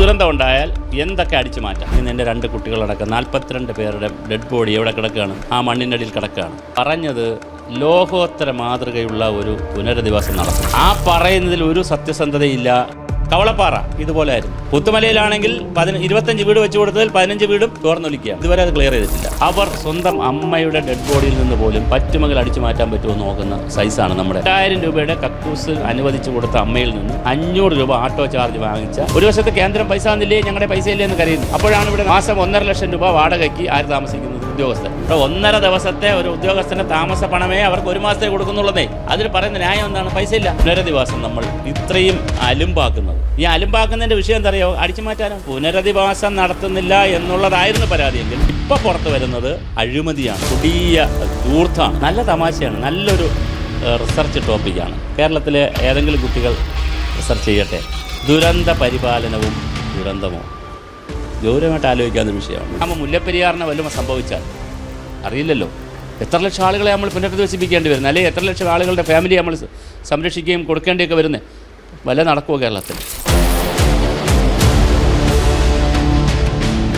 ദുരന്തം ഉണ്ടായാൽ എന്തൊക്കെ അടിച്ചു മാറ്റാം? ഇന്ന് എന്റെ രണ്ട് കുട്ടികളടക്കം നാൽപ്പത്തിരണ്ട് പേരുടെ ഡെഡ് ബോഡി എവിടെ കിടക്കുകയാണ്? ആ മണ്ണിനടിയിൽ കിടക്കുകയാണ്. പറഞ്ഞത് ലോകോത്തര മാതൃകയുള്ള ഒരു പുനരധിവാസം നടത്തും. ആ പറയുന്നതിൽ ഒരു സത്യസന്ധതയില്ല. കവളപ്പാറ ഇതുപോലെ ആയിരുന്നു. പുത്തുമലയിലാണെങ്കിൽ ഇരുപത്തഞ്ച് വീട് വെച്ചു കൊടുത്തതിൽ പതിനഞ്ച് വീടും ചോർന്നൊലിക്കുക. ഇതുവരെ അത് ക്ലിയർ ചെയ്തിട്ടില്ല. അവർ സ്വന്തം അമ്മയുടെ ഡെഡ് ബോഡിയിൽ നിന്ന് പോലും പറ്റുമകൾ അടിച്ചു മാറ്റാൻ പറ്റുമോ നോക്കുന്ന സൈസാണ് നമ്മുടെ. രണ്ടായിരം രൂപയുടെ കക്കൂസ് അനുവദിച്ചു കൊടുത്ത അമ്മയിൽ നിന്ന് അഞ്ഞൂറ് രൂപ ആട്ടോ ചാർജ് വാങ്ങിച്ച ഒരു വശത്ത് കേന്ദ്രം പൈസ തന്നില്ലേ ഞങ്ങളുടെ പൈസ ഇല്ലേ എന്ന് കരുതുന്നു അപ്പോഴാണ് ഇവിടെ മാസം ഒന്നര ലക്ഷം രൂപ വാടകയ്ക്ക് ആര് താമസിക്കുന്നത്? ഉദ്യോഗസ്ഥൻ. ഇവിടെ ഒന്നര ദിവസത്തെ ഒരു ഉദ്യോഗസ്ഥന് താമസ പണമേ അവർക്ക് ഒരു മാസത്തെ കൊടുക്കുന്നുള്ളതേ. അതിൽ പറയുന്ന ന്യായം എന്താണ്? പൈസ ഇല്ല. പുനരധിവാസം നമ്മൾ ഇത്രയും അലുമ്പാക്കുന്നത്. ഈ അലുമ്പാക്കുന്നതിന്റെ വിഷയം എന്തറിയോ? അടിച്ചു മാറ്റാനോ? പുനരധിവാസം നടത്തുന്നില്ല എന്നുള്ളതായിരുന്നു പരാതിയെങ്കിൽ ഇപ്പൊ പുറത്തു വരുന്നത് അഴിമതിയാണ്. കൊടിയ ദൂർത്താണ് നല്ല തമാശയാണ്. നല്ലൊരു റിസർച്ച് ടോപ്പിക്കാണ് കേരളത്തിലെ ഏതെങ്കിലും കുട്ടികൾ റിസർച്ച് ചെയ്യട്ടെ. ദുരന്ത പരിപാലനവും ദുരന്തമോ ഗൗരവമായിട്ട് ആലോചിക്കാവുന്ന വിഷയമാണ്. നമ്മൾ മുല്ലപ്പെരിയാറിന് വല്ലതും സംഭവിച്ചാൽ? അറിയില്ലല്ലോ. എത്ര ലക്ഷം ആളുകളെ നമ്മൾ പുനരധിവസിപ്പിക്കേണ്ടി വരുന്നത് അല്ലെങ്കിൽ എത്ര ലക്ഷം ആളുകളുടെ ഫാമിലി നമ്മൾ സംരക്ഷിക്കുകയും കൊടുക്കേണ്ടിയൊക്കെ വരുന്നത് വല്ല നടക്കുമോ കേരളത്തിൽ?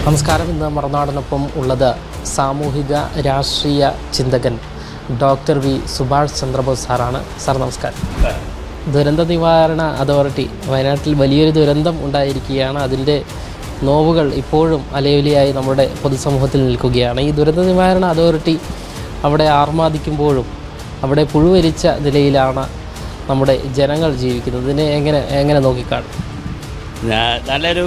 നമസ്കാരം. ഇന്ന് മറുനാടിനൊപ്പം ഉള്ളത് സാമൂഹിക രാഷ്ട്രീയ ചിന്തകൻ ഡോക്ടർ വി സുഭാഷ് ചന്ദ്രബോസ് സാറാണ്. സാർ നമസ്കാരം. ദുരന്ത നിവാരണ അതോറിറ്റി വയനാട്ടിൽ വലിയൊരു ദുരന്തം ഉണ്ടായിരിക്കുകയാണ്. അതിന്റെ നോവുകൾ ഇപ്പോഴും അലയൊലിയായി നമ്മുടെ പൊതുസമൂഹത്തിൽ നിൽക്കുകയാണ്. ഈ ദുരന്ത നിവാരണ അതോറിറ്റി അവിടെ ആർമാദിക്കുമ്പോഴും അവിടെ പുഴുവരിച്ച നിലയിലാണ് നമ്മുടെ ജനങ്ങൾ ജീവിക്കുന്നത്. ഇതിനെ എങ്ങനെ എങ്ങനെ നോക്കിക്കാണും? നല്ലൊരു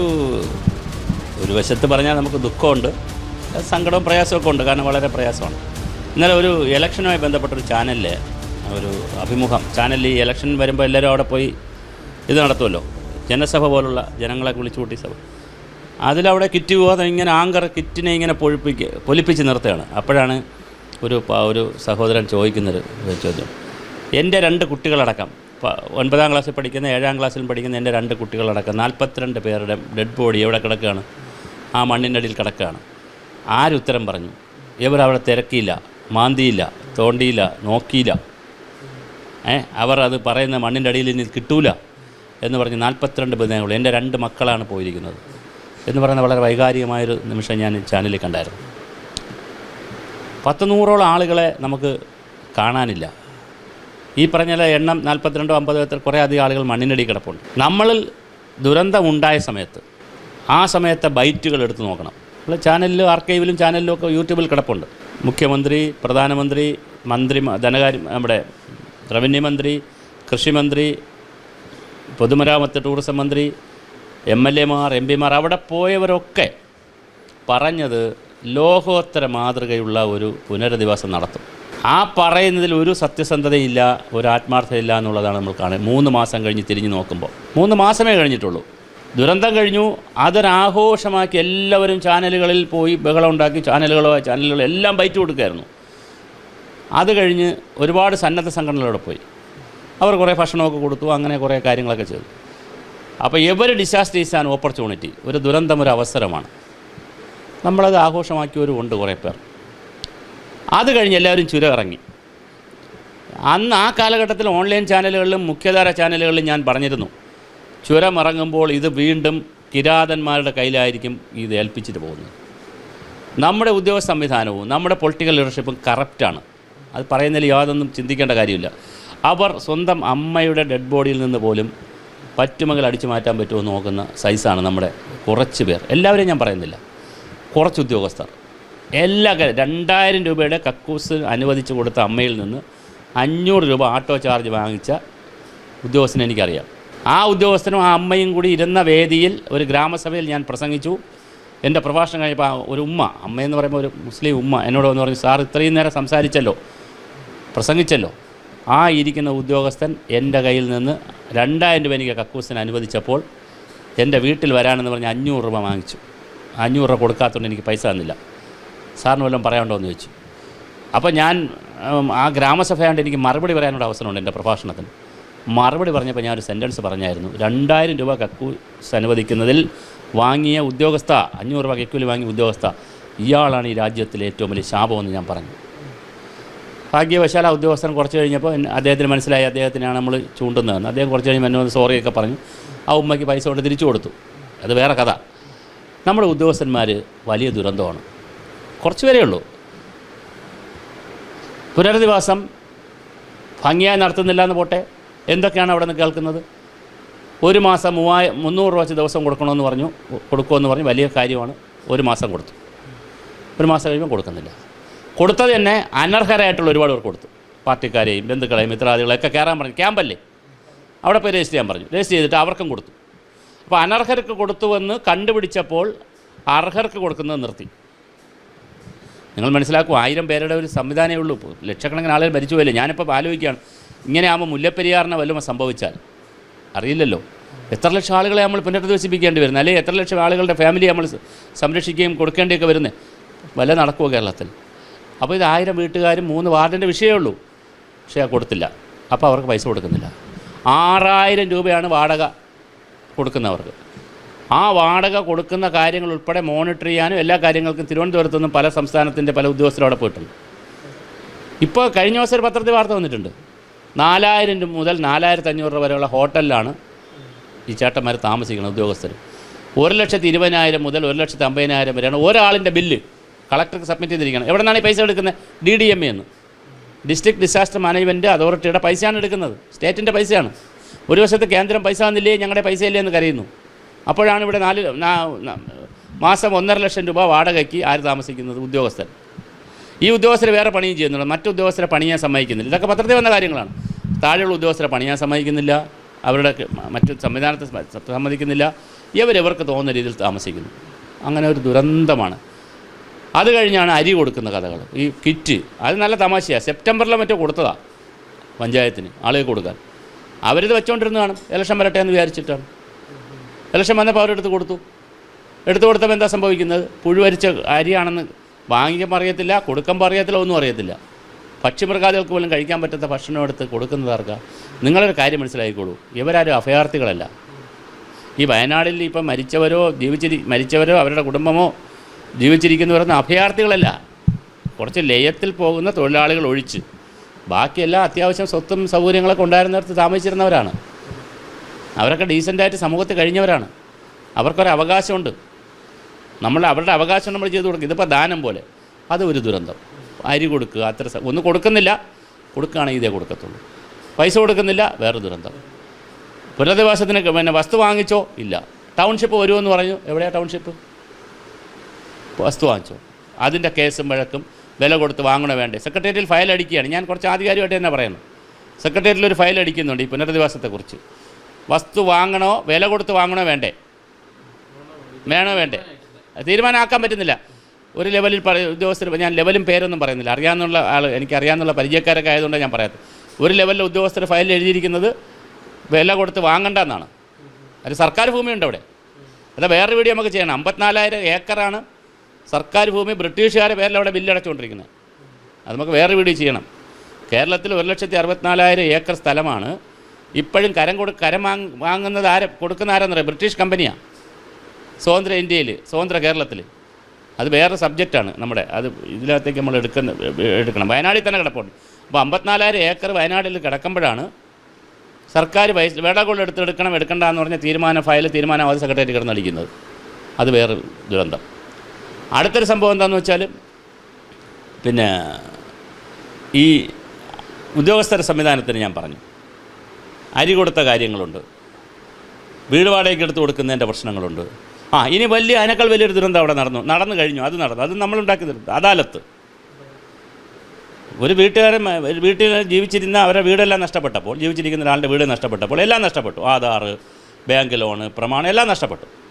ഒരു വശത്ത് പറഞ്ഞാൽ നമുക്ക് ദുഃഖമുണ്ട്. സങ്കടവും പ്രയാസമൊക്കെ ഉണ്ട്. കാരണം വളരെ പ്രയാസമാണ്. ഇന്നലെ ഒരു ഇലക്ഷനുമായി ബന്ധപ്പെട്ടൊരു ചാനലിൽ ഒരു അഭിമുഖം ചാനലിൽ ഈ ഇലക്ഷൻ വരുമ്പോൾ എല്ലാവരും അവിടെ പോയി ഇത് നടത്തുമല്ലോ. ജനസഭ പോലുള്ള ജനങ്ങളെ വിളിച്ചു കൂട്ടി സഭ. അതിലവിടെ കിറ്റ് പോകാതെ ഇങ്ങനെ ആങ്കർ കിറ്റിനെ ഇങ്ങനെ പൊഴിപ്പിക്ക് പൊലിപ്പിച്ച് നിർത്തുകയാണ്. അപ്പോഴാണ് ഒരു ഒരു സഹോദരൻ ചോദിക്കുന്നൊരു ചോദ്യം. എന്റെ രണ്ട് കുട്ടികളടക്കം ഒൻപതാം ക്ലാസ്സിൽ പഠിക്കുന്ന ഏഴാം ക്ലാസ്സിൽ പഠിക്കുന്ന എന്റെ രണ്ട് കുട്ടികളടക്കം നാൽപ്പത്തിരണ്ട് പേരുടെ ഡെഡ് ബോഡി എവിടെ കിടക്കുകയാണ്? ആ മണ്ണിനടിയിൽ കിടക്കുകയാണ്. ആരുത്തരം പറഞ്ഞു? ഇവരവിടെ തിരക്കിയില്ല മാന്തിയില്ല തോണ്ടിയില്ല നോക്കിയില്ല. ഏ അവർ അത് പറയുന്ന മണ്ണിന്റെ അടിയിൽ ഇനി കിട്ടൂല. എന്ന് പറഞ്ഞ് നാൽപ്പത്തിരണ്ട് ബന്ധങ്ങൾ എന്റെ രണ്ട് മക്കളാണ് പോയിരിക്കുന്നത്. എന്ന് പറയുന്ന വളരെ വൈകാരികമായൊരു നിമിഷം ഞാൻ ചാനലിൽ കണ്ടായിരുന്നു. പത്ത് നൂറോളം ആളുകളെ നമുക്ക് കാണാനില്ല. ഈ പറഞ്ഞ എണ്ണം നാൽപ്പത്തിരണ്ടോ അമ്പതോ എത്ര കുറേ അധികം ആളുകൾ മണ്ണിനടി കിടപ്പുണ്ട്. നമ്മളിൽ ദുരന്തമുണ്ടായ സമയത്ത് ആ സമയത്തെ ബൈറ്റുകൾ എടുത്ത് നോക്കണം. നമ്മൾ ചാനലിലും ആർക്കൈവിലും ചാനലിലും ഒക്കെ യൂട്യൂബിൽ കിടപ്പുണ്ട്. മുഖ്യമന്ത്രി പ്രധാനമന്ത്രി മന്ത്രി ധനകാര്യ നമ്മുടെ റവന്യൂ മന്ത്രി കൃഷിമന്ത്രി പൊതുമരാമത്ത് ടൂറിസം മന്ത്രി എം എൽ എമാർ എം പിമാർ അവിടെ പോയവരൊക്കെ പറഞ്ഞത് ലോകോത്തര മാതൃകയുള്ള ഒരു പുനരധിവാസം നടത്തും. ആ പറയുന്നതിൽ ഒരു സത്യസന്ധതയില്ല ഒരു ആത്മാർത്ഥതയില്ല എന്നുള്ളതാണ് നമ്മൾ കാണുന്നത്. മൂന്ന് മാസം കഴിഞ്ഞ് തിരിഞ്ഞ് നോക്കുമ്പോൾ. മൂന്ന് മാസമേ കഴിഞ്ഞിട്ടുള്ളൂ. ദുരന്തം കഴിഞ്ഞു. അതൊരാഘോഷമാക്കി എല്ലാവരും ചാനലുകളിൽ പോയി ബഹളം ഉണ്ടാക്കി ചാനലുകളോ ചാനലുകളോ എല്ലാം ബൈറ്റ് കൊടുക്കുകയായിരുന്നു. അത് കഴിഞ്ഞ് ഒരുപാട് സന്നദ്ധ സംഘടനകളോടെ പോയി. അവർ കുറേ ഭക്ഷണമൊക്കെ കൊടുത്തു അങ്ങനെ കുറേ കാര്യങ്ങളൊക്കെ ചെയ്തു. അപ്പോൾ every disaster is an opportunity ഒരു ദുരന്തം ഒരു അവസരമാണ്. നമ്മളത് ആഘോഷമാക്കിയവരും ഉണ്ട് കുറേ പേർ. അത് കഴിഞ്ഞ് എല്ലാവരും ചുരം ഇറങ്ങി അന്ന് ആ കാലഘട്ടത്തിൽ ഓൺലൈൻ ചാനലുകളിലും മുഖ്യധാര ചാനലുകളിലും ഞാൻ പറഞ്ഞിരുന്നു. ചുരം ഇറങ്ങുമ്പോൾ ഇത് വീണ്ടും കിരാതന്മാരുടെ കയ്യിലായിരിക്കും ഇത് ഏൽപ്പിച്ചിട്ട് പോകുന്നത്. നമ്മുടെ ഉദ്യോഗ സംവിധാനവും നമ്മുടെ പൊളിറ്റിക്കൽ ലീഡർഷിപ്പും കറപ്റ്റാണ് അത് പറയുന്നതിൽ യാതൊന്നും ചിന്തിക്കേണ്ട കാര്യമില്ല. അവർ സ്വന്തം അമ്മയുടെ ഡെഡ് ബോഡിയിൽ നിന്ന് പോലും പറ്റുമകൾ അടിച്ചു മാറ്റാൻ പറ്റുമോ എന്ന് നോക്കുന്ന സൈസാണ് നമ്മുടെ കുറച്ച് പേർ. എല്ലാവരെയും ഞാൻ പറയുന്നില്ല. കുറച്ച് ഉദ്യോഗസ്ഥർ. എല്ലാ കാര്യം രണ്ടായിരം രൂപയുടെ കക്കൂസ് അനുവദിച്ചു കൊടുത്ത അമ്മയിൽ നിന്ന് അഞ്ഞൂറ് രൂപ ആട്ടോ ചാർജ് വാങ്ങിച്ച ഉദ്യോഗസ്ഥനെ എനിക്കറിയാം. ആ ഉദ്യോഗസ്ഥനും ആ അമ്മയും കൂടി ഇരുന്ന വേദിയിൽ ഒരു ഗ്രാമസഭയിൽ ഞാൻ പ്രസംഗിച്ചു. എന്റെ പ്രഭാഷണം കഴിഞ്ഞപ്പോൾ ഒരു ഉമ്മ അമ്മയെന്ന് പറയുമ്പോൾ ഒരു മുസ്ലിം ഉമ്മ എന്നോട് വന്ന് പറഞ്ഞു സാർ ഇത്രയും നേരം സംസാരിച്ചല്ലോ പ്രസംഗിച്ചല്ലോ. ആ ഇരിക്കുന്ന ഉദ്യോഗസ്ഥൻ എന്റെ കയ്യിൽ നിന്ന് രണ്ടായിരം രൂപ എനിക്ക് കക്കൂസിന് അനുവദിച്ചപ്പോൾ എന്റെ വീട്ടിൽ വരാനെന്ന് പറഞ്ഞ് അഞ്ഞൂറ് രൂപ വാങ്ങിച്ചു. അഞ്ഞൂറ് രൂപ കൊടുക്കാത്തതുകൊണ്ട് എനിക്ക് പൈസ തന്നില്ല. സാറിന് വല്ലതും പറയാനുണ്ടോ എന്ന് ചോദിച്ചു. അപ്പോൾ ഞാൻ ആ ഗ്രാമസഭയാണ്ട് എനിക്ക് മറുപടി പറയാനുള്ള അവസരമുണ്ട് എന്റെ പ്രഭാഷണത്തിന്. മറുപടി പറഞ്ഞപ്പോൾ ഞാൻ ഒരു സെന്റൻസ് പറഞ്ഞായിരുന്നു. രണ്ടായിരം രൂപ കക്കൂസ് അനുവദിക്കുന്നതിൽ വാങ്ങിയ ഉദ്യോഗസ്ഥ അഞ്ഞൂറ് രൂപ കക്കൂലി വാങ്ങിയ ഉദ്യോഗസ്ഥ ഇയാളാണ് ഈ രാജ്യത്തിലെ ഏറ്റവും വലിയ ശാപമെന്ന് ഞാൻ പറഞ്ഞു. ഭാഗ്യവശാൽ ആ ഉദ്യോഗസ്ഥൻ കുറച്ച് കഴിഞ്ഞപ്പോൾ അദ്ദേഹത്തിന് മനസ്സിലായി അദ്ദേഹത്തിനാണ് നമ്മൾ ചൂണ്ടുന്നതെന്ന്. അദ്ദേഹം കുറച്ച് കഴിഞ്ഞ് എന്നെ വന്ന് സോറിയൊക്കെ പറഞ്ഞു. ആ ഉമ്മയ്ക്ക് പൈസ കൊണ്ട് തിരിച്ചു കൊടുത്തു. അത് വേറെ കഥ. നമ്മുടെ ഉദ്യോഗസ്ഥന്മാർ വലിയ ദുരന്തമാണ്. കുറച്ച് പേരേ ഉള്ളൂ. പുനരധിവാസം ഭംഗിയായി നടത്തുന്നില്ല എന്ന് പോട്ടെ. എന്തൊക്കെയാണ് അവിടെ നിന്ന് കേൾക്കുന്നത്? ഒരു മാസം മൂവായ മുന്നൂറ് രൂപ വെച്ച് ദിവസം കൊടുക്കണമെന്ന് പറഞ്ഞു. കൊടുക്കുമെന്ന് പറഞ്ഞു. വലിയ കാര്യമാണ്. ഒരു മാസം കൊടുത്തു. ഒരു മാസം കഴിയുമ്പോൾ കൊടുക്കുന്നില്ല. കൊടുത്തത് തന്നെ അനർഹരായിട്ടുള്ള ഒരുപാട് പേർ കൊടുത്തു. പാർട്ടിക്കാരെയും ബന്ധുക്കളെയും മിത്രാദികളെയൊക്കെ കയറാൻ പറഞ്ഞു. ക്യാമ്പല്ലേ? അവിടെ പോയി രജിസ്റ്റർ ചെയ്യാൻ പറഞ്ഞു. രജിസ്റ്റർ ചെയ്തിട്ട് അവർക്കും കൊടുത്തു. അപ്പോൾ അനർഹർക്ക് കൊടുത്തുവെന്ന് കണ്ടുപിടിച്ചപ്പോൾ അർഹർക്ക് കൊടുക്കുന്നത് നിർത്തി. നിങ്ങൾ മനസ്സിലാക്കും ആയിരം പേരുടെ ഒരു സംവിധാനമേ ഉള്ളൂ. ലക്ഷക്കണക്കിന് ആളുകൾ മരിച്ചു പോയില്ലേ ഞാനിപ്പോൾ ആലോചിക്കുകയാണ്. ഇങ്ങനെയാകുമ്പോൾ മുല്ലപ്പെരിയാറിനെ വല്ലതും സംഭവിച്ചാൽ? അറിയില്ലല്ലോ. എത്ര ലക്ഷം ആളുകളെ നമ്മൾ പുനരധിവസിപ്പിക്കേണ്ടി വരുന്നത്? അല്ലെങ്കിൽ എത്ര ലക്ഷം ആളുകളുടെ ഫാമിലി നമ്മൾ സംരക്ഷിക്കുകയും കൊടുക്കേണ്ടിയൊക്കെ വരുന്നത്? വല്ല നടക്കുമോ കേരളത്തിൽ? അപ്പോൾ ഇത് ആയിരം വീട്ടുകാരും മൂന്ന് വാർഡിന്റെ വിഷയമേ ഉള്ളൂ. പക്ഷേ കൊടുത്തില്ല. അപ്പോൾ അവർക്ക് പൈസ കൊടുക്കുന്നില്ല. ആറായിരം രൂപയാണ് വാടക കൊടുക്കുന്നവർക്ക്. ആ വാടക കൊടുക്കുന്ന കാര്യങ്ങൾ ഉൾപ്പെടെ മോണിറ്റർ ചെയ്യാനും എല്ലാ കാര്യങ്ങൾക്കും തിരുവനന്തപുരത്തു നിന്നും പല സംസ്ഥാനത്തിന്റെ പല ഉദ്യോഗസ്ഥരും അവിടെ പോയിട്ടുണ്ട്. ഇപ്പോൾ കഴിഞ്ഞ ദിവസം ഒരു പത്രത്തിൽ വാർത്ത വന്നിട്ടുണ്ട്. നാലായിരം രൂപ മുതൽ നാലായിരത്തി അഞ്ഞൂറ് രൂപ വരെയുള്ള ഹോട്ടലിലാണ് ഈ ചേട്ടന്മാർ താമസിക്കുന്നത് ഉദ്യോഗസ്ഥർ ഒരു ലക്ഷത്തി ഇരുപതിനായിരം മുതൽ ഒരു ലക്ഷത്തി അമ്പതിനായിരം വരെയാണ് ഒരാളിന്റെ ബില്ല്. കളക്ടർക്ക് സബ്മിറ്റ് ചെയ്തിരിക്കണം. എവിടെ നിന്നാണ് ഈ പൈസ എടുക്കുന്നത്? ഡി ഡി എം എന്ന് ഡിസ്ട്രിക്ട് ഡിസാസ്റ്റർ മാനേജ്മെന്റ് അതോറിറ്റിയുടെ പൈസയാണ് എടുക്കുന്നത്. സ്റ്റേറ്റിന്റെ പൈസയാണ്. ഒരു വശത്ത് കേന്ദ്രം പൈസ തന്നില്ലേ ഞങ്ങളുടെ പൈസ ഇല്ലേ എന്ന് കരയുന്നു. അപ്പോഴാണ് ഇവിടെ നാല് മാസം ഒന്നര ലക്ഷം രൂപ വാടകയ്ക്ക് ആര് താമസിക്കുന്നത്? ഉദ്യോഗസ്ഥൻ ഈ ഉദ്യോഗസ്ഥരെ വേറെ പണിയും ചെയ്യുന്നുണ്ട്. മറ്റു ഉദ്യോഗസ്ഥരെ പണിയാൻ സമ്മതിക്കുന്നില്ല. ഇതൊക്കെ പത്രത്തിൽ വന്ന കാര്യങ്ങളാണ്. താഴെയുള്ള ഉദ്യോഗസ്ഥരെ പണിയാൻ സമ്മതിക്കുന്നില്ല. അവരുടെ മറ്റു സംവിധാനത്തെ സമ്മ- സമ്മതിക്കുന്നില്ല. ഇവരിവർക്ക് തോന്നുന്ന രീതിയിൽ താമസിക്കുന്നു. അങ്ങനെ ഒരു ദുരന്തമാണ്. അത് കഴിഞ്ഞാണ് അരി കൊടുക്കുന്ന കഥകൾ. ഈ കിറ്റ് അത് നല്ല തമാശയാണ് സെപ്റ്റംബറിലെ മറ്റോ കൊടുത്തതാണ് പഞ്ചായത്തിന് ആളുകൾ കൊടുക്കാൻ. അവരിത് വെച്ചുകൊണ്ടിരുന്ന് കാണും. ഇലക്ഷൻ വരട്ടെ എന്ന് വിചാരിച്ചിട്ടാണ്. ഇലക്ഷൻ വന്നപ്പോൾ അവരെടുത്ത് കൊടുത്തു. എടുത്തു കൊടുത്തപ്പോൾ എന്താ സംഭവിക്കുന്നത്? പുഴുവരിച്ച അരിയാണെന്ന് വാങ്ങിക്കുമ്പോൾ അറിയത്തില്ല കൊടുക്കാൻ അറിയത്തില്ല ഒന്നും അറിയത്തില്ല. പക്ഷിമൃഗാദികൾക്ക് പോലും കഴിക്കാൻ പറ്റാത്ത ഭക്ഷണം എടുത്ത് കൊടുക്കുന്നതാർക്ക നിങ്ങളൊരു കാര്യം മനസ്സിലാക്കിക്കോളൂ. ഇവരാരും അഭയാർത്ഥികളല്ല. ഈ വയനാടിൽ ഇപ്പം മരിച്ചവരോ ജീവിച്ചിരി മരിച്ചവരോ അവരുടെ കുടുംബമോ ജീവിച്ചിരിക്കുന്നവരൊന്നും അഭയാർത്ഥികളല്ല. കുറച്ച് ലയത്തിൽ പോകുന്ന തൊഴിലാളികൾ ഒഴിച്ച്. ബാക്കിയെല്ലാം അത്യാവശ്യം സ്വത്തും സൗകര്യങ്ങളൊക്കെ ഉണ്ടായിരുന്നിടത്ത് താമസിച്ചിരുന്നവരാണ്. അവരൊക്കെ ഡീസന്റായിട്ട് സമൂഹത്തിൽ കഴിഞ്ഞവരാണ്. അവർക്കൊരു അവകാശമുണ്ട്. നമ്മൾ അവരുടെ അവകാശം നമ്മൾ ചെയ്തു കൊടുക്കും. ഇതിപ്പോൾ ദാനം പോലെ. അത് ഒരു ദുരന്തം. അരി കൊടുക്കുക അത്ര ഒന്നും കൊടുക്കുന്നില്ല. കൊടുക്കുകയാണെങ്കിൽ ഇതേ കൊടുക്കത്തുള്ളൂ. പൈസ കൊടുക്കുന്നില്ല വേറെ ദുരന്തം. പുനരധിവാസത്തിന് പിന്നെ വസ്തു വാങ്ങിച്ചോ? ഇല്ല. ടൗൺഷിപ്പ് വരുമെന്ന് പറഞ്ഞു. എവിടെയാണ് ടൗൺഷിപ്പ്? വസ്തു വാങ്ങിച്ചോ. അതിന്റെ കേസും വഴക്കും വില കൊടുത്ത് വാങ്ങണ വേണ്ടേ? സെക്രട്ടേറിയറ്റിൽ ഫയൽ അടിക്കുകയാണ്. ഞാൻ കുറച്ച് ആധികാരികമായിട്ട് തന്നെ പറയുന്നു. സെക്രട്ടേറിയറ്റിൽ ഒരു ഫയൽ അടിക്കുന്നുണ്ട് ഈ പുനരധിവാസത്തെക്കുറിച്ച്. വസ്തു വാങ്ങണോ വില കൊടുത്ത് വാങ്ങണോ വേണ്ടേ? വേണോ വേണ്ടേ? തീരുമാനമാക്കാൻ പറ്റുന്നില്ല. ഒരു ലെവലിൽ ഉദ്യോഗസ്ഥർ ഞാൻ ലെവലും പേരൊന്നും പറയുന്നില്ല. അറിയാവുന്ന ആൾ എനിക്ക് അറിയാവുന്ന പരിചയക്കാരൊക്കെ ആയതുകൊണ്ട് ഞാൻ പറയാത്തത്. ഒരു ലെവലിൽ ഉദ്യോഗസ്ഥർ ഫയലിൽ എഴുതിയിരിക്കുന്നത് വില കൊടുത്ത് വാങ്ങണ്ട എന്നാണ് അത് സർക്കാർ ഭൂമിയുണ്ട് അവിടെ. അത് വേറൊരു വീഡിയോ നമുക്ക് ചെയ്യണം. അമ്പത്തിനാലായിരം ഏക്കറാണ് സർക്കാർ ഭൂമി ബ്രിട്ടീഷുകാരെ പേരിൽ അവിടെ ബില്ലടച്ചുകൊണ്ടിരിക്കുന്നത് അത് നമുക്ക് വേറെ വീഡിയോ ചെയ്യണം. കേരളത്തിൽ ഒരു ലക്ഷത്തി അറുപത്തിനാലായിരം ഏക്കർ സ്ഥലമാണ്. ഇപ്പോഴും കരം കൊടു കരം വാങ് വാങ്ങുന്നത് ആരെ കൊടുക്കുന്ന ആരെന്നറിയാം ബ്രിട്ടീഷ് കമ്പനിയാണ് സ്വതന്ത്ര ഇന്ത്യയിൽ സ്വതന്ത്ര കേരളത്തിൽ അത് വേറെ സബ്ജക്റ്റാണ് നമ്മുടെ. അത് ഇതിനകത്തേക്ക് നമ്മൾ എടുക്കുന്ന എടുക്കണം. വയനാടിൽ തന്നെ കിടപ്പുണ്ട്. അപ്പോൾ അമ്പത്തിനാലായിരം ഏക്കർ വയനാടിൽ കിടക്കുമ്പോഴാണ് സർക്കാർ പൈസ വേടകൊള്ള എടുത്തെടുക്കണം എടുക്കണ്ട എന്ന് പറഞ്ഞ തീരുമാനം ഫയൽ തീരുമാനം അത് സെക്രട്ടേറിയറ്റ് കിടന്നടിക്കുന്നത് അത് വേറെ ദുരന്തം. അടുത്തൊരു സംഭവം എന്താണെന്ന് വെച്ചാൽ പിന്നെ ഈ ഉദ്യോഗസ്ഥര സംവിധാനത്തിന് ഞാൻ പറഞ്ഞു. അരി കൊടുത്ത കാര്യങ്ങളുണ്ട്. വീട് വാടകയ്ക്ക് എടുത്ത് കൊടുക്കുന്നതിന്റെ പ്രശ്നങ്ങളുണ്ട്. ആ ഇനി വലിയ അതിനേക്കാൾ വലിയൊരു ദുരന്തം അവിടെ നടന്നു. നടന്നു കഴിഞ്ഞു. അത് നടന്നു. അത് നമ്മളുണ്ടാക്കി ദുരന്തം അദാലത്ത്. ഒരു വീട്ടുകാരൻ വീട്ടിൽ ജീവിച്ചിരുന്ന അവരെ വീടെല്ലാം നഷ്ടപ്പെട്ടപ്പോൾ ജീവിച്ചിരിക്കുന്ന ഒരാളുടെ വീട് നഷ്ടപ്പെട്ടപ്പോൾ എല്ലാം നഷ്ടപ്പെട്ടു. ആധാർ ബാങ്ക് ലോണ് പ്രമാണം എല്ലാം നഷ്ടപ്പെട്ടു.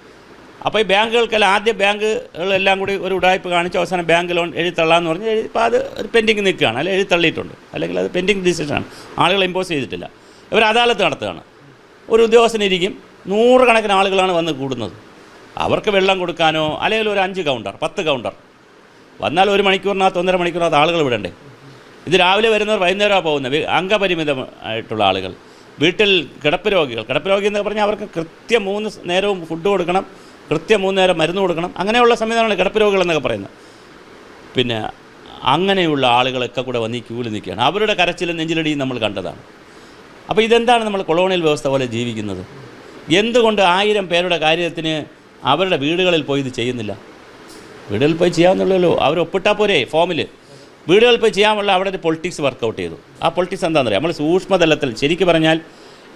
അപ്പോൾ ഈ ബാങ്കുകൾക്കെല്ലാം ആദ്യ ബാങ്കുകളെല്ലാം കൂടി ഒരു ഉടായ്പ കാണിച്ച് അവസാനം ബാങ്ക് ലോൺ എഴുതിത്തള്ളാന്ന് പറഞ്ഞ് എഴുതി ഇപ്പോൾ അത് ഒരു പെൻഡിങ് നിൽക്കുകയാണ്. അല്ലെങ്കിൽ എഴുതിത്തള്ളിയിട്ടുണ്ട്. അല്ലെങ്കിൽ അത് പെൻഡിങ് ഡിസിഷനാണ്. ആളുകൾ ഇമ്പോസ് ചെയ്തിട്ടില്ല. ഇവർ അദാലത്ത് നടത്തുകയാണ്. ഒരു ഉദ്യോഗസ്ഥനിരിക്കും നൂറുകണക്കിന് ആളുകളാണ് വന്ന് കൂടുന്നത്. അവർക്ക് വെള്ളം കൊടുക്കാനോ അല്ലെങ്കിൽ ഒരു അഞ്ച് കൗണ്ടർ പത്ത് കൗണ്ടർ. വന്നാൽ ഒരു മണിക്കൂറിനകത്ത് ഒന്നര മണിക്കൂറിനകത്ത് ആളുകൾ വിടണ്ടേ? ഇത് രാവിലെ വരുന്നവർ വൈകുന്നേരമാണ് പോകുന്നത്. അംഗപരിമിതമായിട്ടുള്ള ആളുകൾ. വീട്ടിൽ കിടപ്പ് രോഗികൾ. കിടപ്പ് രോഗി എന്ന് പറഞ്ഞാൽ അവർക്ക് കൃത്യം മൂന്ന് നേരവും ഫുഡ് കൊടുക്കണം. കൃത്യം മൂന്ന് നേരം മരുന്ന് കൊടുക്കണം. അങ്ങനെയുള്ള സംവിധാനമാണ് കിടപ്പ് രോഗികൾ എന്നൊക്കെ പറയുന്നത്. പിന്നെ അങ്ങനെയുള്ള ആളുകളൊക്കെ കൂടെ വന്ന് ഈ ക്യൂവിൽ നിൽക്കുകയാണ്. അവരുടെ കരച്ചിലും നെഞ്ചിലടിയും നമ്മൾ കണ്ടതാണ്. അപ്പോൾ ഇതെന്താണ് നമ്മൾ കൊളോണിയൽ വ്യവസ്ഥ പോലെ ജീവിക്കുന്നത്? എന്തുകൊണ്ട് ആയിരം പേരുടെ കാര്യത്തിന് അവരുടെ വീടുകളിൽ പോയി ഇത് ചെയ്യുന്നില്ല? വീടുകളിൽ പോയി ചെയ്യാമെന്നുള്ളല്ലോ അവർ ഒപ്പിട്ടാൽ പോരെ ഫോമിൽ. വീടുകളിൽ പോയി ചെയ്യാമുള്ള അവിടെ ഒരു പൊളിറ്റിക്സ് വർക്കൗട്ട് ചെയ്തു. ആ പൊളിറ്റിക്സ് എന്താണെന്ന് അറിയാം നമ്മൾ സൂക്ഷ്മതലത്തിൽ ശരിക്കും പറഞ്ഞാൽ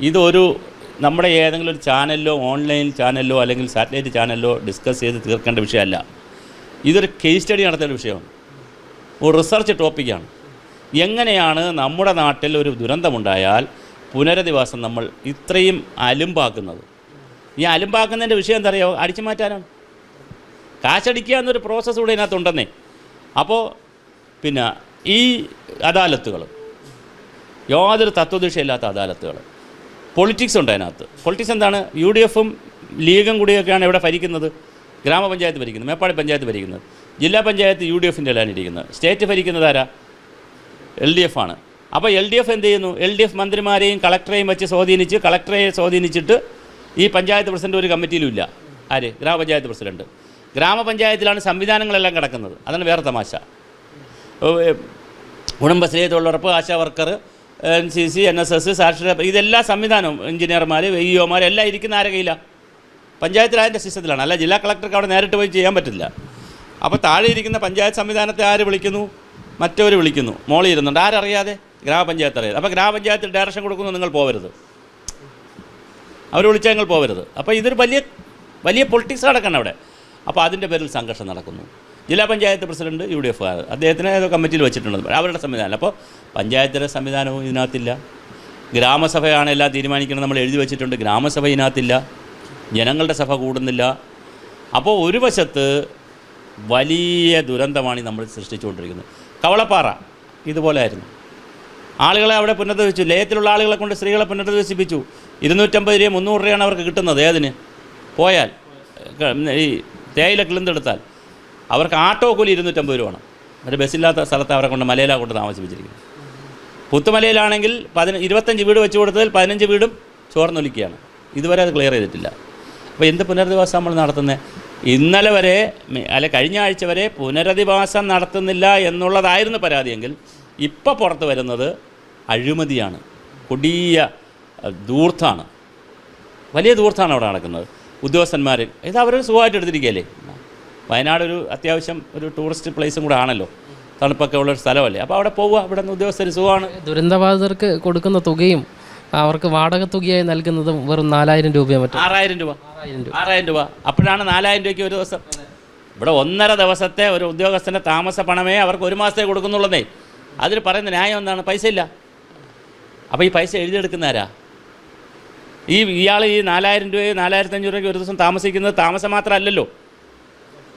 ഇതൊരു നമ്മുടെ ഏതെങ്കിലും ഒരു ചാനലിലോ ഓൺലൈൻ ചാനലിലോ അല്ലെങ്കിൽ സാറ്റലൈറ്റ് ചാനലിലോ ഡിസ്കസ് ചെയ്ത് തീർക്കേണ്ട വിഷയമല്ല. ഇതൊരു കേസ് സ്റ്റഡി നടത്തേണ്ട വിഷയമാണ്. ഒരു റിസർച്ച് ടോപ്പിക്കാണ് എങ്ങനെയാണ് നമ്മുടെ നാട്ടിൽ ഒരു ദുരന്തമുണ്ടായാൽ പുനരധിവാസം നമ്മൾ ഇത്രയും അലുമ്പാക്കുന്നത്? ഈ അലുമ്പാക്കുന്നതിന്റെ വിഷയം എന്താ അറിയാമോ അടിച്ചു മാറ്റാനാണ്. കാശടിക്കുക എന്നൊരു പ്രോസസ്സ് കൂടെ ഇതിനകത്തുണ്ടെന്നേ. അപ്പോൾ പിന്നെ ഈ അദാലത്തുകൾ യാതൊരു തത്വദീക്ഷയില്ലാത്ത അദാലത്തുകൾ പൊളിറ്റിക്സ് ഉണ്ട് അതിനകത്ത് പൊളിറ്റിക്സ് എന്താണ് യു ഡി എഫും ലീഗും കൂടിയൊക്കെയാണ് ഇവിടെ ഭരിക്കുന്നത് ഗ്രാമപഞ്ചായത്ത് ഭരിക്കുന്നത് മേപ്പാടി പഞ്ചായത്ത് ഭരിക്കുന്നത് ജില്ലാ പഞ്ചായത്ത് യു ഡി എഫിന്റെ എല്ലാം ഇരിക്കുന്നത് സ്റ്റേറ്റ് ഭരിക്കുന്നത് ആരാ എൽ ഡി എഫ് ആണ് അപ്പോൾ എൽ ഡി എഫ് എന്ത് ചെയ്യുന്നു എൽ ഡി എഫ് മന്ത്രിമാരെയും കളക്ടറെയും വെച്ച് സ്വാധീനിച്ച് കളക്ടറെ സ്വാധീനിച്ചിട്ട് ഈ പഞ്ചായത്ത് പ്രസിഡന്റ് ഒരു കമ്മിറ്റിയിലും ഇല്ല ആര് ഗ്രാമപഞ്ചായത്ത് പ്രസിഡന്റ് ഗ്രാമപഞ്ചായത്തിലാണ് സംവിധാനങ്ങളെല്ലാം കിടക്കുന്നത് അതാണ് വേറെ തമാശ കുടുംബശ്രീ തൊഴിലുറപ്പ് ASHA worker N C C N S S സാക്ഷര ഇതെല്ലാ സംവിധാനവും എഞ്ചിനീയർമാർ ഇ എല്ലാം ഇരിക്കുന്ന ആരെ കയ്യില്ല പഞ്ചായത്തിൽ അതിന്റെ സിസ്റ്റത്തിലാണ് അല്ല ജില്ലാ കളക്ടർക്ക് അവിടെ നേരിട്ട് പോയി ചെയ്യാൻ പറ്റില്ല. അപ്പോൾ താഴെ ഇരിക്കുന്ന പഞ്ചായത്ത് സംവിധാനത്തെ ആര് വിളിക്കുന്നു? മറ്റവർ വിളിക്കുന്നു. മോളിൽ ഇരുന്നുണ്ട്. ആരറിയാതെ? ഗ്രാമപഞ്ചായത്ത് അറിയാതെ. അപ്പോൾ ഗ്രാമപഞ്ചായത്തിൽ ഡയറക്ഷൻ കൊടുക്കുന്നു നിങ്ങൾ പോകരുത് അവർ വിളിച്ചാൽ നിങ്ങൾ പോകരുത് അപ്പോൾ ഇതൊരു വലിയ വലിയ പൊളിറ്റിക്സ് നടക്കണം അവിടെ അപ്പോൾ അതിന്റെ പേരിൽ സംഘർഷം നടക്കുന്നു. ജില്ലാ panchayat president U D F അദ്ദേഹത്തിനെ ഏതോ കമ്മിറ്റിയിൽ വെച്ചിട്ടുണ്ട്. അവരുടെ സംവിധാനം. അപ്പോൾ പഞ്ചായത്തിന്റെ സംവിധാനവും ഇതിനകത്തില്ല. ഗ്രാമസഭയാണ് എല്ലാം തീരുമാനിക്കുന്നത് നമ്മൾ എഴുതി വെച്ചിട്ടുണ്ട്. ഗ്രാമസഭ ഇതിനകത്തില്ല. ജനങ്ങളുടെ സഭ കൂടുന്നില്ല. അപ്പോൾ ഒരു വശത്ത് വലിയ ദുരന്തമാണ് നമ്മൾ സൃഷ്ടിച്ചുകൊണ്ടിരിക്കുന്നത്. കവളപ്പാറ ഇതുപോലെ ആയിരുന്നു. ആളുകളെ അവിടെ പുനരധിവസിച്ചു ലയത്തിലുള്ള ആളുകളെ കൊണ്ട് സ്ത്രീകളെ പുനരധിവസിപ്പിച്ചു ഇരുന്നൂറ്റമ്പത് രൂപ മുന്നൂറ് രൂപയാണ് അവർക്ക് കിട്ടുന്നത്. ഏതിന്? പോയാൽ. ഈ തേയില കിളിന്തെടുത്താൽ. അവർക്ക് ആട്ടോ കൂലി ഇരുന്നൂറ്റമ്പത് രൂപയാണ് ഒരു ബസ്സില്ലാത്ത സ്ഥലത്ത് അവരെ കൊണ്ട് മലയിലാ കൊണ്ട് താമസിപ്പിച്ചിരിക്കുന്നത്. പുത്തുമലയിലാണെങ്കിൽ പതിന ഇരുപത്തഞ്ച് വീട് വെച്ച് കൊടുത്തതിൽ പതിനഞ്ച് വീടും ചോർന്നൊലിക്കുകയാണ്. ഇതുവരെ അത് ക്ലിയർ ചെയ്തിട്ടില്ല. അപ്പോൾ എന്ത് പുനരധിവാസം നമ്മൾ നടത്തുന്നത് ഇന്നലെ വരെ അല്ല കഴിഞ്ഞ ആഴ്ച വരെ പുനരധിവാസം നടത്തുന്നില്ല എന്നുള്ളതായിരുന്നു പരാതിയെങ്കിൽ ഇപ്പോൾ പുറത്ത് വരുന്നത് അഴിമതിയാണ്. കൊടിയ ദൂർത്താണ് വലിയ ദൂർത്താണ് അവിടെ നടക്കുന്നത്. ഉദ്യോഗസ്ഥന്മാർ ഇത് അവർ സുഖമായിട്ട് എടുത്തിരിക്കുകയല്ലേ? വയനാട് ഒരു അത്യാവശ്യം ഒരു ടൂറിസ്റ്റ് പ്ലേസും കൂടെ ആണല്ലോ. തണുപ്പൊക്കെ ഉള്ള ഒരു സ്ഥലമല്ലേ. അപ്പോൾ അവിടെ പോവുക ഇവിടെ നിന്ന് ഉദ്യോഗസ്ഥർ സുഖമാണ്. ദുരന്തബാധിതർക്ക് കൊടുക്കുന്ന തുകയും അവർക്ക് വാടക തുകയായി നൽകുന്നതും വെറും നാലായിരം രൂപയോ മറ്റും? ആറായിരം രൂപ. ആറായിരം രൂപ. അപ്പോഴാണ് നാലായിരം രൂപയ്ക്ക് ഒരു ദിവസം ഇവിടെ ഒന്നര ദിവസത്തെ ഒരു ഉദ്യോഗസ്ഥന്റെ താമസ പണമേ അവർക്ക് ഒരു മാസത്തെ കൊടുക്കുന്നുള്ളതേ അതിൽ പറയുന്ന ന്യായം എന്താണ്? പൈസ ഇല്ല. അപ്പോൾ ഈ പൈസ എഴുതിയെടുക്കുന്നവരാ ഈ ഇയാൾ ഈ നാലായിരം രൂപയോ നാലായിരത്തി അഞ്ഞൂറ് രൂപയ്ക്ക് ഒരു ദിവസം താമസിക്കുന്നത് താമസം മാത്രമല്ലല്ലോ.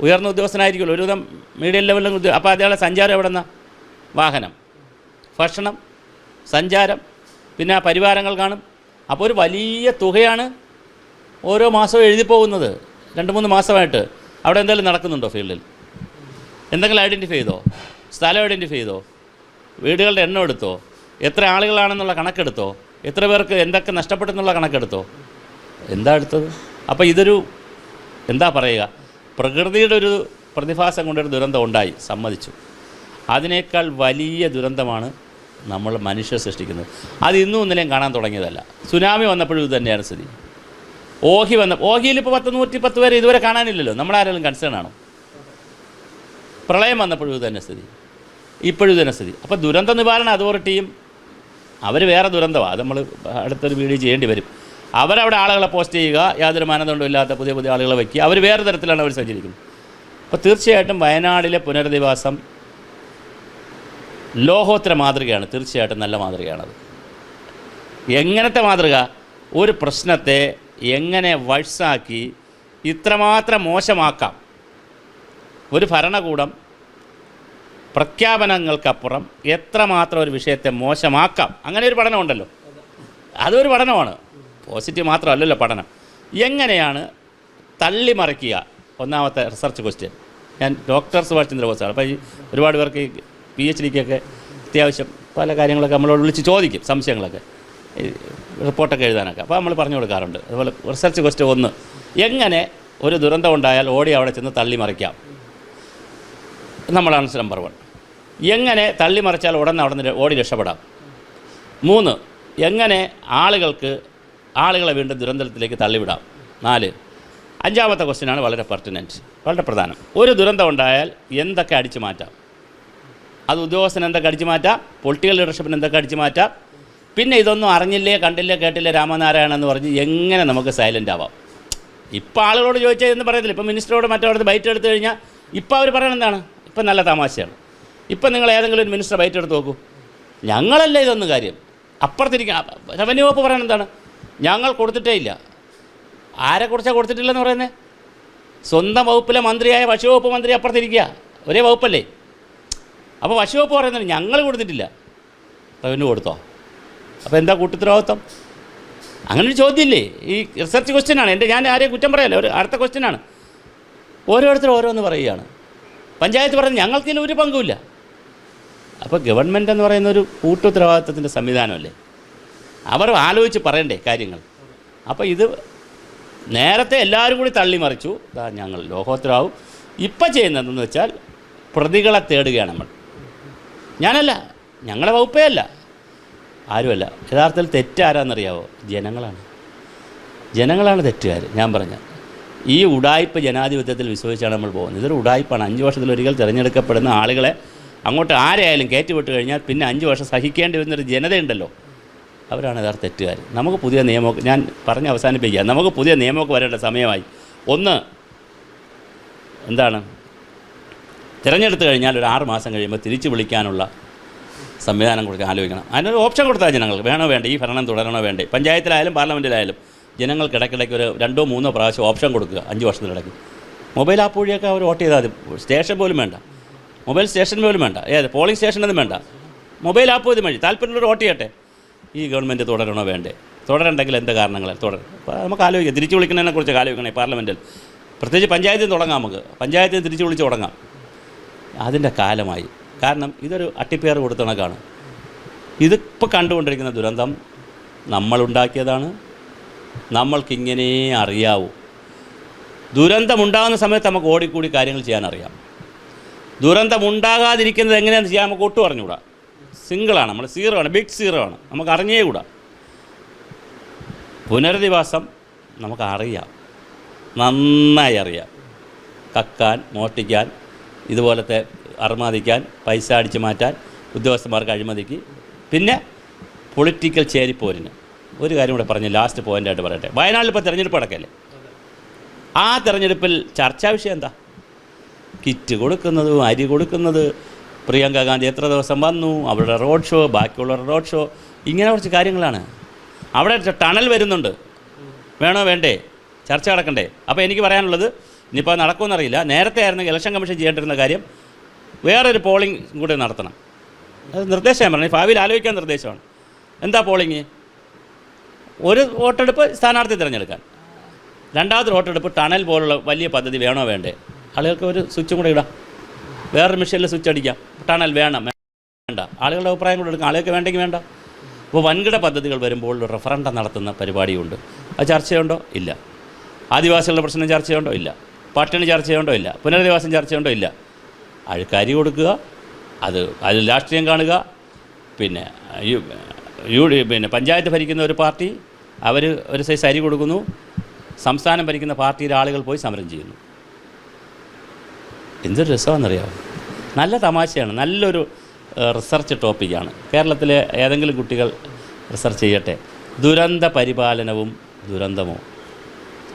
ഉയർന്ന ഉദ്യോഗസ്ഥനായിരിക്കുമല്ലോ. ഒരുവിധം മീഡിയം ഉദ്യോഗ അപ്പോൾ അയാളെ സഞ്ചാരം എവിടെ നിന്നാണ് വാഹനം. ഭക്ഷണം സഞ്ചാരം പിന്നെ ആ പരിവാരങ്ങൾ കാണും. അപ്പോൾ ഒരു വലിയ തുകയാണ് ഓരോ മാസവും എഴുതി പോകുന്നത്. രണ്ട് മൂന്ന് മാസമായിട്ട്. അവിടെ എന്തെങ്കിലും നടക്കുന്നുണ്ടോ ഫീൽഡിൽ? എന്തെങ്കിലും ഐഡന്റിഫൈ ചെയ്തോ? സ്ഥലം ഐഡന്റിഫൈ ചെയ്തോ? വീടുകളുടെ എണ്ണം എടുത്തോ? എത്ര ആളുകളാണെന്നുള്ള കണക്കെടുത്തോ? എത്ര പേർക്ക് എന്തൊക്കെ നഷ്ടപ്പെട്ടെന്നുള്ള കണക്കെടുത്തോ? എന്താ എടുത്തത്? അപ്പോൾ ഇതൊരു എന്താ പറയുക? പ്രകൃതിയുടെ ഒരു പ്രതിഭാസം കൊണ്ടൊരു ദുരന്തം ഉണ്ടായി സമ്മതിച്ചു. അതിനേക്കാൾ വലിയ ദുരന്തമാണ് നമ്മൾ മനുഷ്യർ സൃഷ്ടിക്കുന്നത്. അത് ഇന്നും ഇന്നലെയും കാണാൻ തുടങ്ങിയതല്ല. സുനാമി വന്നപ്പോഴും ഇത് തന്നെയാണ് സ്ഥിതി. ഓഹി വന്ന ഓഹിയിൽ ഇപ്പോൾ പത്ത് നൂറ്റി പത്ത് പേരെ ഇതുവരെ കാണാനില്ലല്ലോ. നമ്മളാരെങ്കിലും കൺസേൺ ആണോ? പ്രളയം വന്നപ്പോഴും ഇത് തന്നെ സ്ഥിതി. ഇപ്പോഴും ഇത് തന്നെ സ്ഥിതി. അപ്പോൾ ദുരന്ത നിവാരണ അതോറിറ്റിയും അവർ വേറെ ദുരന്തമാണ് അത് നമ്മൾ അടുത്തൊരു വീഡിയോ ചെയ്യേണ്ടി വരും. അവരവിടെ ആളുകളെ പോസ്റ്റ് ചെയ്യുക യാതൊരു മാനദണ്ഡവും ഇല്ലാത്ത പുതിയ പുതിയ ആളുകളെ വയ്ക്കുക അവർ വേറെ തരത്തിലാണ് അവർ സഞ്ചരിക്കുന്നത്. അപ്പോൾ തീർച്ചയായിട്ടും വയനാടിലെ പുനരധിവാസം ലോഹോത്തര മാതൃകയാണ്. തീർച്ചയായിട്ടും നല്ല മാതൃകയാണത്. എങ്ങനത്തെ മാതൃക? ഒരു പ്രശ്നത്തെ എങ്ങനെ വഴ്സാക്കി ഇത്രമാത്രം മോശമാക്കാം? ഒരു ഭരണകൂടം പ്രഖ്യാപനങ്ങൾക്കപ്പുറം എത്രമാത്രം ഒരു വിഷയത്തെ മോശമാക്കാം? അങ്ങനെ ഒരു പഠനമുണ്ടല്ലോ അതൊരു പഠനമാണ്. പോസിറ്റീവ് മാത്രമല്ലല്ലോ പഠനം. എങ്ങനെയാണ് തള്ളിമറിക്കുക ഒന്നാമത്തെ റിസർച്ച് ക്വസ്റ്റ്യൻ ഞാൻ ഡോക്ടർ സുഭാഷ് ചന്ദ്രബോസാണ്. അപ്പോൾ ഈ ഒരുപാട് പേർക്ക് ഈ പി എച്ച് ഡിക്കൊക്കെ അത്യാവശ്യം പല കാര്യങ്ങളൊക്കെ നമ്മളോട് വിളിച്ച് ചോദിക്കും സംശയങ്ങളൊക്കെ. റിപ്പോർട്ടൊക്കെ എഴുതാനൊക്കെ. അപ്പോൾ നമ്മൾ പറഞ്ഞു കൊടുക്കാറുണ്ട്. അതുപോലെ റിസർച്ച് ക്വസ്റ്റ്യൻ ഒന്ന്. എങ്ങനെ ഒരു ദുരന്തം ഉണ്ടായാൽ ഓടി അവിടെ ചെന്ന് തള്ളിമറിക്കാം നമ്മളാണ് നമ്പർ വൺ എങ്ങനെ തള്ളിമറിച്ചാൽ ഉടനെ അവിടെ നിന്ന് ഓടി രക്ഷപ്പെടാം? മൂന്ന്. എങ്ങനെ ആളുകൾക്ക് ആളുകളെ വീണ്ടും ദുരന്തത്തിലേക്ക് തള്ളിവിടാം. നാല് അഞ്ചാമത്തെ ക്വസ്റ്റ്യനാണ് വളരെ പെർട്ടിനന്റ് വളരെ പ്രധാനം. ഒരു ദുരന്തം ഉണ്ടായാൽ എന്തൊക്കെ അടിച്ചു മാറ്റാം? അത് ഉദ്യോഗസ്ഥന് എന്തൊക്കെ അടിച്ചു മാറ്റാം? പൊളിറ്റിക്കൽ ലീഡർഷിപ്പിന് എന്തൊക്കെ അടിച്ചു മാറ്റാം? പിന്നെ ഇതൊന്നും അറിഞ്ഞില്ലേ കണ്ടില്ലേ കേട്ടില്ലേ രാമനാരായണ എന്ന് പറഞ്ഞ് എങ്ങനെ നമുക്ക് സൈലന്റ് ആവാം? ഇപ്പോൾ ആളുകളോട് ചോദിച്ചാൽ എന്ന് പറയത്തില്ല. ഇപ്പം മിനിസ്റ്ററോട് മറ്റവരുടെ ബൈറ്റ് എടുത്തു കഴിഞ്ഞാൽ ഇപ്പോൾ അവർ പറയണത് എന്താണ്? ഇപ്പം നല്ല തമാശയാണ്. ഇപ്പം നിങ്ങൾ ഏതെങ്കിലും ഒരു മിനിസ്റ്റർ ബൈറ്റ് എടുത്ത് നോക്കൂ. ഞങ്ങളല്ലേ ഇതൊന്നും കാര്യം? അപ്പുറത്തിരിക്കുക റവന്യൂ വകുപ്പ് പറയണത് എന്താണ്? ഞങ്ങൾ കൊടുത്തിട്ടേ ഇല്ല. ആരെക്കുറിച്ചാണ് കൊടുത്തിട്ടില്ലെന്ന് പറയുന്നത് സ്വന്തം വകുപ്പിലെ മന്ത്രിയായ ഭക്ഷ്യവകുപ്പ് മന്ത്രി അപ്പുറത്തിരിക്കുക. ഒരേ വകുപ്പല്ലേ? അപ്പോൾ ഭക്ഷ്യവകുപ്പ് പറയുന്നത് ഞങ്ങൾ കൊടുത്തിട്ടില്ല. റവന്യൂ കൊടുത്തോ? അപ്പോൾ എന്താ കൂട്ടുത്തരവാദിത്വം? അങ്ങനെ ഒരു ചോദ്യമില്ലേ? ഈ റിസർച്ച് ക്വസ്റ്റ്യനാണ് എന്റെ ഞാൻ ആരെയും കുറ്റം പറയല്ല. ഒരു അടുത്ത ക്വസ്റ്റ്യനാണ് ഓരോരുത്തരും ഓരോന്ന് പറയുകയാണ്. പഞ്ചായത്ത് പറയുന്നത് ഞങ്ങൾക്കിതിൽ ഒരു പങ്കുമില്ല അപ്പോൾ ഗവൺമെന്റ് എന്ന് പറയുന്ന ഒരു കൂട്ടുത്തരവാദിത്വത്തിന്റെ സംവിധാനമല്ലേ? അവർ ആലോചിച്ച് പറയണ്ടേ കാര്യങ്ങൾ. അപ്പോൾ ഇത് നേരത്തെ എല്ലാവരും കൂടി തള്ളിമറിച്ചു. ഞങ്ങൾ ലോകോത്തരാവും ഇപ്പം ചെയ്യുന്നതെന്ന് വെച്ചാൽ പ്രതികളെ തേടുകയാണ് നമ്മൾ. ഞാനല്ല ഞങ്ങളെ വകുപ്പേ അല്ല. ആരുമല്ല. യഥാർത്ഥത്തിൽ തെറ്റാരാന്നറിയാവോ? ജനങ്ങളാണ്. ജനങ്ങളാണ് തെറ്റുകാർ ഞാൻ പറഞ്ഞ ഈ ഉടായ്പ ജനാധിപത്യത്തിൽ വിശ്വസിച്ചാണ് നമ്മൾ പോകുന്നത്. ഇതൊരു ഉടായ്പാണ്. അഞ്ച് വർഷത്തിലൊരിക്കൽ തിരഞ്ഞെടുക്കപ്പെടുന്ന ആളുകളെ അങ്ങോട്ട് ആരെയായാലും കയറ്റിവിട്ട് കഴിഞ്ഞാൽ പിന്നെ അഞ്ച് വർഷം സഹിക്കേണ്ടി വരുന്നൊരു ജനതയുണ്ടല്ലോ. അവരാണ് യഥാർത്ഥ തെറ്റുകാർ. നമുക്ക് പുതിയ നിയമമൊക്കെ ഞാൻ പറഞ്ഞ് അവസാനിപ്പിക്കുക നമുക്ക് പുതിയ നിയമമൊക്കെ വരേണ്ട സമയമായി. ഒന്ന് എന്താണ്? തിരഞ്ഞെടുത്ത് കഴിഞ്ഞാൽ ഒരു ആറ് മാസം കഴിയുമ്പോൾ തിരിച്ചു വിളിക്കാനുള്ള സംവിധാനം കൊടുക്കാൻ ആലോചിക്കണം. അതിനൊരു ഓപ്ഷൻ കൊടുത്താൽ ജനങ്ങൾക്ക്. വേണോ വേണ്ട? ഈ ഭരണം തുടരണോ വേണ്ടേ? പഞ്ചായത്തിലായാലും പാർലമെന്റിലായാലും ജനങ്ങൾക്ക് ഇടയ്ക്കിടയ്ക്ക് ഒരു രണ്ടോ മൂന്നോ പ്രാവശ്യം ഓപ്ഷൻ കൊടുക്കുക. അഞ്ച് വർഷത്തിനിടയ്ക്ക്. മൊബൈൽ ആപ്പ് വഴിയൊക്കെ അവർ വോട്ട് ചെയ്താൽ സ്റ്റേഷൻ പോലും വേണ്ട. മൊബൈൽ സ്റ്റേഷൻ പോലും വേണ്ട. ഏത്? പോളിംഗ് സ്റ്റേഷനൊന്നും വേണ്ട. മൊബൈൽ ആപ്പ് ഇത് വഴി താല്പര്യമുള്ളവർ വോട്ട് ചെയ്യട്ടെ? ഈ ഗവൺമെന്റ് തുടരണോ വേണ്ടേ? തുടരണ്ടെങ്കിൽ എന്ത് കാരണങ്ങൾ അപ്പോൾ നമുക്ക് ആലോചിക്കാം. തിരിച്ചു വിളിക്കുന്നതിനെ കുറിച്ച് ആലോചിക്കണേ പാർലമെന്റിൽ പ്രത്യേകിച്ച് പഞ്ചായത്തിൽ തുടങ്ങാം നമുക്ക്. പഞ്ചായത്തിൽ തിരിച്ചു വിളിച്ച് തുടങ്ങാം. അതിന്റെ കാലമായി. കാരണം ഇതൊരു അട്ടിപ്പേർ കൊടുത്ത കണക്കാണ്. ഇതിപ്പോൾ കണ്ടുകൊണ്ടിരിക്കുന്ന ദുരന്തം നമ്മളുണ്ടാക്കിയതാണ്. നമ്മൾക്കിങ്ങനെ അറിയാവൂ. ദുരന്തമുണ്ടാകുന്ന സമയത്ത് നമുക്ക് ഓടിക്കൂടി കാര്യങ്ങൾ ചെയ്യാനറിയാം. ദുരന്തമുണ്ടാകാതിരിക്കുന്നത് എങ്ങനെയാണെന്ന് ചെയ്യാൻ നമുക്ക് ഒട്ടും അറിഞ്ഞുകൂടാ. സിംഗിളാണ് നമ്മൾ സീറോ ആണ് ബിഗ് സീറോ ആണ്. നമുക്ക് അറിഞ്ഞേ കൂടാ. പുനരധിവാസം നമുക്ക് അറിയാം നന്നായി അറിയാം. കക്കാൻ മോഷ്ടിക്കാൻ ഇതുപോലത്തെ അർമാദിക്കാൻ പൈസ അടിച്ചു മാറ്റാൻ ഉദ്യോഗസ്ഥന്മാർക്ക് അഴിമതിക്ക്. പിന്നെ പൊളിറ്റിക്കൽ ചേരിപ്പോരിന്. ഒരു കാര്യം കൂടെ പറഞ്ഞു ലാസ്റ്റ് പോയിന്റായിട്ട് പറയട്ടെ. വയനാട്ടിൽ ഇപ്പോൾ തിരഞ്ഞെടുപ്പ് അടക്കല്ലേ ആ തിരഞ്ഞെടുപ്പിൽ ചർച്ചാ വിഷയം എന്താ? കിറ്റ് കൊടുക്കുന്നത് അരി കൊടുക്കുന്നത് പ്രിയങ്ക ഗാന്ധി എത്ര ദിവസം വന്നു? അവരുടെ റോഡ് ഷോ ബാക്കിയുള്ളവരുടെ റോഡ് ഷോ. ഇങ്ങനെ കുറച്ച് കാര്യങ്ങളാണ്. അവിടെ ടണൽ വരുന്നുണ്ട്. വേണോ? വേണ്ടേ? ചർച്ച നടക്കണ്ടേ? അപ്പോൾ എനിക്ക് പറയാനുള്ളത് ഇനിയിപ്പോൾ നടക്കുമെന്നറിയില്ല നേരത്തെ ആയിരുന്നു ഇലക്ഷൻ കമ്മീഷൻ ചെയ്യേണ്ടിരുന്ന കാര്യം. വേറൊരു പോളിംഗ് കൂടെ നടത്തണം. അത് നിർദ്ദേശം പറഞ്ഞു ഭാവിയിൽ ആലോചിക്കാൻ നിർദ്ദേശമാണ്. എന്താ പോളിംഗ് ഒരു വോട്ടെടുപ്പ് സ്ഥാനാർത്ഥി തിരഞ്ഞെടുക്കാൻ. രണ്ടാമത് വോട്ടെടുപ്പ് ടണൽ പോലുള്ള വലിയ പദ്ധതി വേണോ? വേണ്ടേ? ആളുകൾക്ക് ഒരു സ്വിച്ചും കൂടെ ഇടാം. വേറൊരു മെഷീനിൽ സ്വിച്ച് അടിക്കാം. ടണൽ വേണം. വേണ്ട. ആളുകളുടെ അഭിപ്രായം കൂടെ എടുക്കാം. ആളുകൾക്ക് വേണ്ടെങ്കിൽ വേണ്ട. അപ്പോൾ വൻകിട പദ്ധതികൾ വരുമ്പോൾ റെഫറൻഡം നടത്തുന്ന പരിപാടിയുണ്ട്. അത് ചർച്ചയുണ്ടോ ഇല്ല. ആദിവാസികളുടെ പ്രശ്നം ചർച്ചയുണ്ടോ ഇല്ല. പട്ടിണി ചർച്ചയുണ്ടോ ഇല്ല. പുനരധിവാസം ചർച്ചയുണ്ടോ ഇല്ല. അഴുക്കാരി കൊടുക്കുക. അത് അതിൽ രാഷ്ട്രീയം കാണുക. പിന്നെ യു- പിന്നെ പഞ്ചായത്ത് ഭരിക്കുന്ന ഒരു പാർട്ടി അവർ ഒരു സൈസ് അരി കൊടുക്കുന്നു. സംസ്ഥാനം ഭരിക്കുന്ന പാർട്ടിയിലെ ആളുകൾ പോയി സമരം ചെയ്യുന്നു. എന്തൊരു രസമാണെന്നറിയാമോ നല്ല തമാശയാണ്. നല്ലൊരു റിസർച്ച് ടോപ്പിക്കാണ്. കേരളത്തിലെ ഏതെങ്കിലും കുട്ടികൾ റിസർച്ച് ചെയ്യട്ടെ. ദുരന്ത പരിപാലനവും ദുരന്തമോ?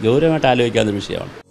ഗൗരവമായിട്ട് ആലോചിക്കാവുന്ന വിഷയമാണ്.